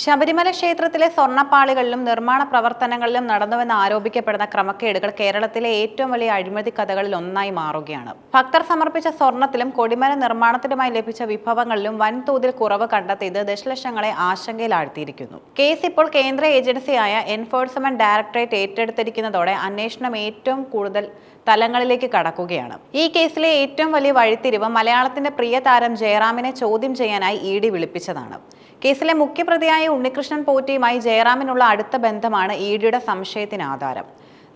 ശബരിമല ക്ഷേത്രത്തിലെ സ്വർണപ്പാളികളിലും നിർമ്മാണ പ്രവർത്തനങ്ങളിലും നടന്നുവെന്ന് ആരോപിക്കപ്പെടുന്ന ക്രമക്കേടുകൾ കേരളത്തിലെ ഏറ്റവും വലിയ അഴിമതി കഥകളിൽ ഒന്നായി മാറുകയാണ്. ഭക്തർ സമർപ്പിച്ച സ്വർണത്തിലും കൊടിമര നിർമ്മാണത്തിലുമായി ലഭിച്ച വിഭവങ്ങളിലും വൻതോതിൽ കുറവ് കണ്ടെത്തിയത് ദശലക്ഷങ്ങളെ ആശങ്കയിലാഴ്ത്തിയിരിക്കുന്നു. കേസ് ഇപ്പോൾ കേന്ദ്ര ഏജൻസിയായ എൻഫോഴ്സ്മെന്റ് ഡയറക്ടറേറ്റ് ഏറ്റെടുത്തിരിക്കുന്നതോടെ അന്വേഷണം ഏറ്റവും കൂടുതൽ തലങ്ങളിലേക്ക് കടക്കുകയാണ്. ഈ കേസിലെ ഏറ്റവും വലിയ വഴിത്തിരിവ് മലയാളത്തിന്റെ പ്രിയ താരം ജയറാമിനെ ചോദ്യം ചെയ്യാനായി ഇ ഡി വിളിപ്പിച്ചതാണ്. കേസിലെ മുഖ്യപ്രതിയായ ഉണ്ണികൃഷ്ണൻ പോറ്റിയുമായി ജയറാമിനുള്ള അടുത്ത ബന്ധമാണ് ഇ ഡിയുടെ സംശയത്തിന് ആധാരം.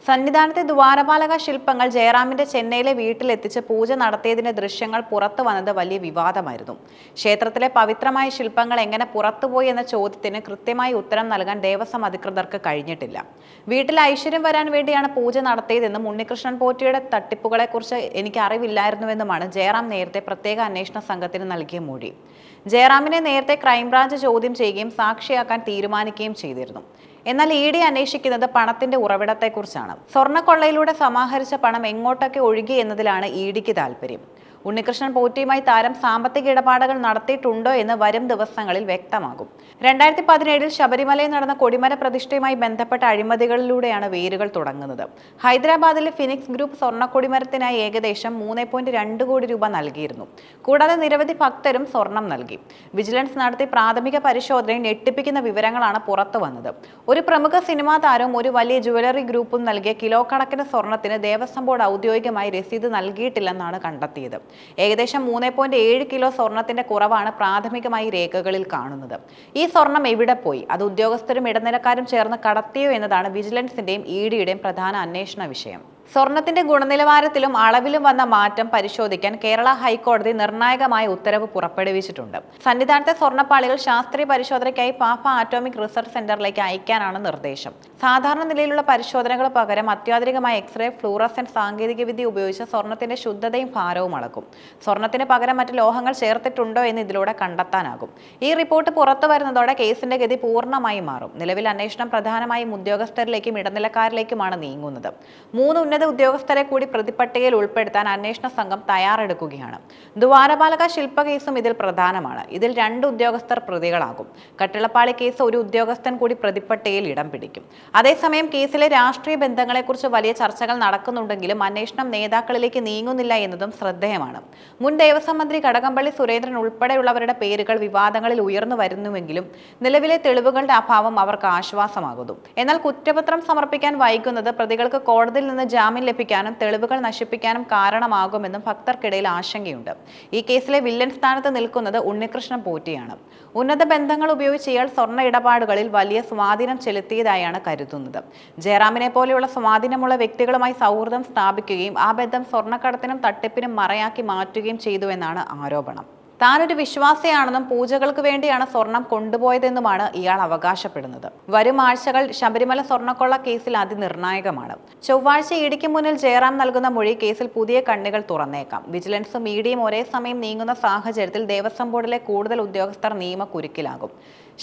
സന്നിധാനത്തെ ദ്വാരപാലക ശില്പങ്ങൾ ജയറാമിന്റെ ചെന്നൈയിലെ വീട്ടിലെത്തിച്ച് പൂജ നടത്തിയതിന്റെ ദൃശ്യങ്ങൾ പുറത്തു വന്നത് വലിയ വിവാദമായിരുന്നു. ക്ഷേത്രത്തിലെ പവിത്രമായ ശില്പങ്ങൾ എങ്ങനെ പുറത്തുപോയി എന്ന ചോദ്യത്തിന് കൃത്യമായി ഉത്തരം നൽകാൻ ദേവസ്വം അധികൃതർക്ക് കഴിഞ്ഞിട്ടില്ല. വീട്ടിൽ ഐശ്വര്യം വരാൻ വേണ്ടിയാണ് പൂജ നടത്തിയതെന്നും ഉണ്ണികൃഷ്ണൻ പോറ്റിയുടെ തട്ടിപ്പുകളെക്കുറിച്ച് എനിക്ക് അറിവില്ലായിരുന്നുവെന്നുമാണ് ജയറാം നേരത്തെ പ്രത്യേക അന്വേഷണ സംഘത്തിന് നൽകിയ മൊഴി. ജയറാമിനെ നേരത്തെ ക്രൈംബ്രാഞ്ച് ചോദ്യം ചെയ്യുകയും സാക്ഷിയാക്കാൻ തീരുമാനിക്കുകയും ചെയ്തിരുന്നു. എന്നാൽ ഇ ഡി അന്വേഷിക്കുന്നത് പണത്തിന്റെ ഉറവിടത്തെക്കുറിച്ചാണ്. സ്വർണക്കൊള്ളയിലൂടെ സമാഹരിച്ച പണം എങ്ങോട്ടൊക്കെ ഒഴുകി എന്നതിലാണ് ഇ ഡിക്ക് താല്പര്യം ഉണ്ണികൃഷ്ണൻ പോറ്റിയുമായി താരം സാമ്പത്തിക ഇടപാടുകൾ നടത്തിയിട്ടുണ്ടോ എന്ന് വരും ദിവസങ്ങളിൽ വ്യക്തമാകും. രണ്ടായിരത്തി പതിനേഴിൽ ശബരിമലയിൽ നടന്ന കൊടിമര പ്രതിഷ്ഠയുമായി ബന്ധപ്പെട്ട അഴിമതികളിലൂടെയാണ് വേരുകൾ തുടങ്ങുന്നത്. ഹൈദരാബാദിലെ ഫിനിക്സ് ഗ്രൂപ്പ് സ്വർണ കൊടിമരത്തിനായി ഏകദേശം മൂന്ന് പോയിന്റ് രണ്ട് കോടി രൂപ നൽകിയിരുന്നു. കൂടാതെ നിരവധി ഭക്തരും സ്വർണം നൽകി. വിജിലൻസ് നടത്തി പ്രാഥമിക പരിശോധനയിൽ ഞെട്ടിപ്പിക്കുന്ന വിവരങ്ങളാണ് പുറത്തു വന്നത്. ഒരു പ്രമുഖ സിനിമാ താരവും ഒരു വലിയ ജുവലറി ഗ്രൂപ്പും നൽകിയ കിലോ കണക്കിന് സ്വർണത്തിന് ദേവസ്വം ബോർഡ് ഔദ്യോഗികമായി രസീത് നൽകിയിട്ടില്ലെന്നാണ് കണ്ടെത്തിയത്. ഏകദേശം മൂന്ന് പോയിന്റ് ഏഴ് കിലോ സ്വർണത്തിന്റെ കുറവാണ് പ്രാഥമികമായി രേഖകളിൽ കാണുന്നത്. ഈ സ്വർണം എവിടെ പോയി? അത് ഉദ്യോഗസ്ഥരും ഇടനിലക്കാരും ചേർന്ന് കടത്തിയോ എന്നതാണ് വിജിലൻസിന്റെയും ഇ ഡിയുടെയും പ്രധാന അന്വേഷണ വിഷയം. സ്വർണത്തിന്റെ ഗുണനിലവാരത്തിലും അളവിലും വന്ന മാറ്റം പരിശോധിക്കാൻ കേരള ഹൈക്കോടതി നിർണായകമായ ഉത്തരവ് പുറപ്പെടുവിച്ചിട്ടുണ്ട്. സന്നിധാനത്തെ സ്വർണപ്പാളികൾ ശാസ്ത്രീയ പരിശോധനയ്ക്കായി പാപ്പ ആറ്റോമിക് റിസർച്ച് സെന്ററിലേക്ക് അയക്കാനാണ് നിർദ്ദേശം. സാധാരണ നിലയിലുള്ള പരിശോധനകൾ പകരം അത്യാധുനികമായ എക്സ്റേ ഫ്ലൂറസെന്റ് സാങ്കേതികവിദ്യ ഉപയോഗിച്ച് സ്വർണത്തിന്റെ ശുദ്ധതയും ഭാരവും അളക്കും. സ്വർണത്തിന് പകരം മറ്റ് ലോഹങ്ങൾ ചേർത്തിട്ടുണ്ടോ എന്ന് ഇതിലൂടെ കണ്ടെത്താനാകും. ഈ റിപ്പോർട്ട് പുറത്തു വരുന്നതോടെ കേസിന്റെ ഗതി പൂർണമായി മാറും. നിലവിൽ അന്വേഷണം പ്രധാനമായും ഉദ്യോഗസ്ഥരിലേക്കും ഇടനിലക്കാരിലേക്കുമാണ് നീങ്ങുന്നത്. മൂന്ന് ഉന്നത ഉദ്യോഗസ്ഥരെ കൂടി പ്രതിപട്ടികയിൽ ഉൾപ്പെടുത്താൻ അന്വേഷണ സംഘം തയ്യാറെടുക്കുകയാണ്. ദ്വാരപാലക ശില്പ കേസും ഇതിൽ പ്രധാനമാണ്. ഇതിൽ രണ്ട് ഉദ്യോഗസ്ഥർ പ്രതികളാകും. കട്ടിളപ്പാളി കേസ് ഒരു ഉദ്യോഗസ്ഥൻ കൂടി പ്രതിപട്ടികയിൽ ഇടം പിടിക്കും. അതേസമയം കേസിലെ രാഷ്ട്രീയ ബന്ധങ്ങളെക്കുറിച്ച് വലിയ ചർച്ചകൾ നടക്കുന്നുണ്ടെങ്കിലും അന്വേഷണം നേതാക്കളിലേക്ക് നീങ്ങുന്നില്ല എന്നതും ശ്രദ്ധേയമാണ്. മുൻ ദേവസ്വം മന്ത്രി കടകംപള്ളി സുരേന്ദ്രൻ ഉൾപ്പെടെയുള്ളവരുടെ പേരുകൾ വിവാദങ്ങളിൽ ഉയർന്നു വരുന്നുവെങ്കിലും നിലവിലെ തെളിവുകളുടെ അഭാവം അവർക്ക് ആശ്വാസമാകുന്നു. എന്നാൽ കുറ്റപത്രം സമർപ്പിക്കാൻ വൈകുന്നത് പ്രതികൾക്ക് കോടതിയിൽ നിന്ന് ജാമ്യം ലഭിക്കാനും തെളിവുകൾ നശിപ്പിക്കാനും കാരണമാകുമെന്നും ഭക്തർക്കിടയിൽ ആശങ്കയുണ്ട്. ഈ കേസിലെ വില്ലൻ സ്ഥാനത്ത് നിൽക്കുന്നത് ഉണ്ണികൃഷ്ണൻ പോറ്റിയാണ്. ഉന്നത ബന്ധങ്ങൾ ഉപയോഗിച്ച് ഇയാൾ സ്വർണ ഇടപാടുകളിൽ വലിയ സ്വാധീനം ചെലുത്തിയതായാണ് കരുതുന്നത്. ജയറാമിനെ പോലെയുള്ള സ്വാധീനമുള്ള വ്യക്തികളുമായി സൗഹൃദം സ്ഥാപിക്കുകയും ആ ബന്ധം സ്വർണക്കടത്തിനും തട്ടിപ്പിനും മറയാക്കി മാറ്റുകയും ചെയ്തുവെന്നാണ് ആരോപണം. താനൊരു വിശ്വാസിയാണെന്നും പൂജകൾക്ക് വേണ്ടിയാണ് സ്വർണം കൊണ്ടുപോയതെന്നുമാണ് ഇയാൾ അവകാശപ്പെടുന്നത്. വരും ആഴ്ചകൾ ശബരിമല സ്വർണക്കൊള്ള കേസിൽ അതിനിർണായകമാണ്. ചൊവ്വാഴ്ച ഇടിക്ക് മുന്നിൽ ജയറാം നൽകുന്ന മൊഴി കേസിൽ പുതിയ കണ്ണുകൾ തുറന്നേക്കാം. വിജിലൻസും ഇഡിയും ഒരേ സമയം നീങ്ങുന്ന സാഹചര്യത്തിൽ ദേവസ്വം ബോർഡിലെ കൂടുതൽ ഉദ്യോഗസ്ഥർ നിയമക്കുരുക്കിലാകും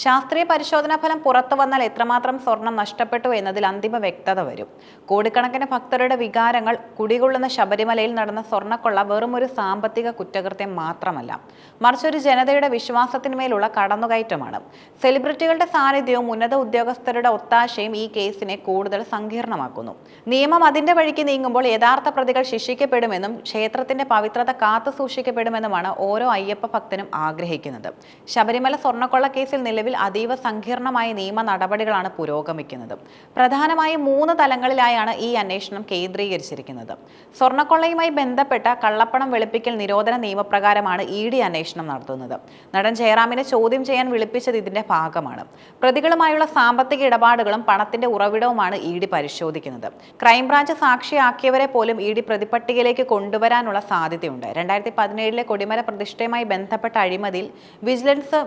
ശാസ്ത്രീയ പരിശോധനാ ഫലം പുറത്തു വന്നാൽ എത്രമാത്രം സ്വർണം നഷ്ടപ്പെട്ടു എന്നതിൽ അന്തിമ വ്യക്തത വരും. കോടിക്കണക്കിന് ഭക്തരുടെ വികാരങ്ങൾ കുടികൊള്ളുന്ന ശബരിമലയിൽ നടന്ന സ്വർണക്കൊള്ള വെറും ഒരു സാമ്പത്തിക കുറ്റകൃത്യം മാത്രമല്ല. മറിച്ച് ഒരു ജനതയുടെ വിശ്വാസത്തിന്മേലുള്ള കടന്നുകയറ്റമാണ്. സെലിബ്രിറ്റികളുടെ സാന്നിധ്യവും ഉന്നത ഉദ്യോഗസ്ഥരുടെ ഒത്താശയും ഈ കേസിനെ കൂടുതൽ സങ്കീർണമാക്കുന്നു. നിയമം അതിന്റെ വഴിക്ക് നീങ്ങുമ്പോൾ യഥാർത്ഥ പ്രതികൾ ശിക്ഷിക്കപ്പെടുമെന്നും ക്ഷേത്രത്തിന്റെ പവിത്രത കാത്തു സൂക്ഷിക്കപ്പെടുമെന്നുമാണ് ഓരോ അയ്യപ്പ ഭക്തനും ആഗ്രഹിക്കുന്നത്. ശബരിമല സ്വർണക്കൊള്ള കേസിൽ നിലവിൽ അതീവ സങ്കീർണമായ നിയമ നടപടികളാണ് പുരോഗമിക്കുന്നത്. പ്രധാനമായും മൂന്ന് തലങ്ങളിലായാണ് ഈ അന്വേഷണം കേന്ദ്രീകരിച്ചിരിക്കുന്നത്. സ്വർണക്കൊള്ളയുമായി ബന്ധപ്പെട്ട കള്ളപ്പണം വെളുപ്പിക്കൽ നിരോധന നിയമപ്രകാരമാണ് ഇ ഡി അന്വേഷണം നടത്തുന്നത്. നടൻ ജയറാമിനെ ചോദ്യം ചെയ്യാൻ വിളിപ്പിച്ചത് ഇതിന്റെ ഭാഗമാണ്. പ്രതികളുമായുള്ള സാമ്പത്തിക ഇടപാടുകളും പണത്തിന്റെ ഉറവിടവുമാണ് ഇ ഡി പരിശോധിക്കുന്നത്. ക്രൈംബ്രാഞ്ച് സാക്ഷിയാക്കിയവരെ പോലും ഇ ഡി പ്രതിപട്ടികയിലേക്ക് കൊണ്ടുവരാനുള്ള സാധ്യതയുണ്ട്. രണ്ടായിരത്തി പതിനേഴിലെ കൊടിമര പ്രതിഷ്ഠയുമായി ബന്ധപ്പെട്ട അഴിമതിയിൽ വിജിലൻസ്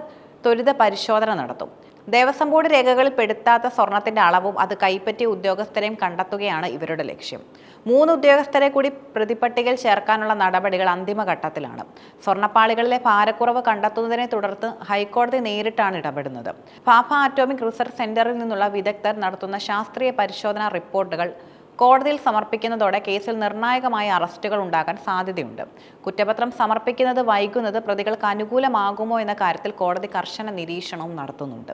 ത്വരിത പരിശോധന നടത്തും. ദേവസ്വം ബോർഡ് രേഖകളിൽ പെടുത്താത്ത സ്വർണത്തിന്റെ അളവും അത് കൈപ്പറ്റിയ ഉദ്യോഗസ്ഥരെയും കണ്ടെത്തുകയാണ് ഇവരുടെ ലക്ഷ്യം. മൂന്ന് ഉദ്യോഗസ്ഥരെ കൂടി പ്രതിപട്ടികയിൽ ചേർക്കാനുള്ള നടപടികൾ അന്തിമഘട്ടത്തിലാണ്. സ്വർണപ്പാളികളിലെ ഭാരക്കുറവ് കണ്ടെത്തുന്നതിനെ തുടർന്ന് ഹൈക്കോടതി നേരിട്ടാണ് ഇടപെടുന്നത്. ഫാഫ ആറ്റോമിക് റിസർച്ച് സെന്ററിൽ നിന്നുള്ള വിദഗ്ധർ നടത്തുന്ന ശാസ്ത്രീയ പരിശോധനാ റിപ്പോർട്ടുകൾ കോടതിയിൽ സമർപ്പിക്കുന്നതോടെ കേസിൽ നിർണായകമായ അറസ്റ്റുകൾ ഉണ്ടാകാൻ സാധ്യതയുണ്ട്. കുറ്റപത്രം സമർപ്പിക്കുന്നത് വൈകുന്നത് പ്രതികൾക്ക് അനുകൂലമാകുമോ എന്ന കാര്യത്തിൽ കോടതി കർശന നിരീക്ഷണവും നടത്തുന്നുണ്ട്.